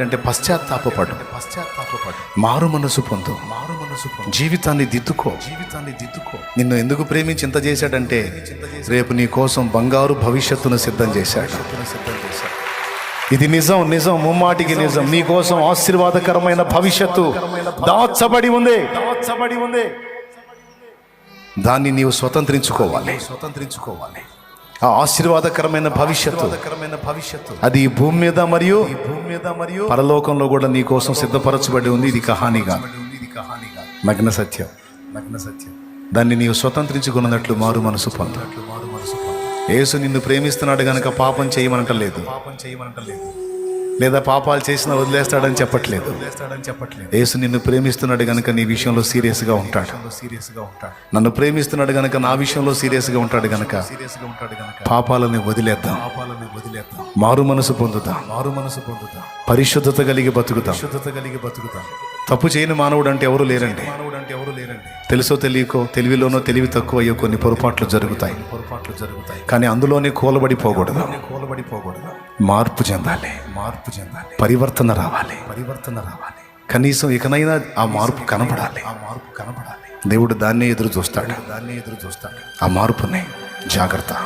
అంటే పశ్చాత్తాపపడు. పశ్చాత్తాపపడు మారు మనసు పొందు. మారు మనసు జీవితాన్ని దిద్దుకో. జీవితాన్ని దిద్దుకో నిన్ను ఎందుకు ప్రేమించి ఇంత చేశాడంటే రేపు నీ కోసం బంగారు భవిష్యత్తును సిద్ధం చేశాడు. ఇది నిజం నిజం ముమ్మాటికి నిజం. నీ కోసం ఆశీర్వాదకరమైన భవిష్యత్తు దాచబడి ఉంది. దాచబడి ఉంది దాన్ని నీవు స్వతంత్రించుకోవాలి స్వతంత్రించుకోవాలి. ఆ ఆశీర్వాదకరమైన భవిష్యత్తు. భవిష్యత్తు. అది ఈ భూమి మీద మరియు ఈ భూమి మీద మరియు పరలోకంలో కూడా నీ కోసం సిద్ధపరచబడి ఉంది. ఇది కహానిగా. నగ్న సత్యం. నగ్న సత్యం. దాన్ని నీవు స్వతంత్రించుకున్నట్లు మారు మనసు పొందట్లు మారు మనసు యేసు నిన్ను ప్రేమిస్తున్నాడు గనక పాపం చేయమనటలేదు పాపం చేయమనటలేదు లేదా. పాపాలు చేసిన వదిలేస్తాడని చెప్పట్లేదు. యేసు నిన్ను ప్రేమిస్తున్నాడు గనక నీ విషయంలో సీరియస్గా ఉంటాడు. సీరియస్గా ఉంటాడు. నన్ను ప్రేమిస్తున్నాడు గనక నా విషయంలో సీరియస్గా ఉంటాడు గనక సీరియస్గా ఉంటాడు గనక పాపాలని వదిలేద్దాం. పాపాలని వదిలేద్దాం. మారు మనసు పొందుతాం మారు మనసు పొందుతాం పరిశుద్ధత కలిగి బతుకుతాం శుద్ధత కలిగి బతుకుతాం తప్పు చేయని మానవుడు అంటే ఎవరు లేరండి. మానవుడు అంటే ఎవరు లేరండి. తెలుసో తెలియకో తెలివిలోనో తెలివి తక్కువ అయ్యో కొన్ని పొరపాట్లు జరుగుతాయి. పొరపాట్లు జరుగుతాయి. కానీ అందులోనే కూలబడిపోకూడదు కూలబడిపోకూడదు మార్పు చెందాలి. మార్పు చెందాలి. పరివర్తన రావాలి. పరివర్తన రావాలి. కనీసం ఇకనైనా ఆ మార్పు కనపడాలి ఆ మార్పు కనపడాలి దేవుడు దాన్నే ఎదురు చూస్తాడు. దాన్నే ఎదురు చూస్తాడు. ఆ మార్పుని జాగ్రత్త.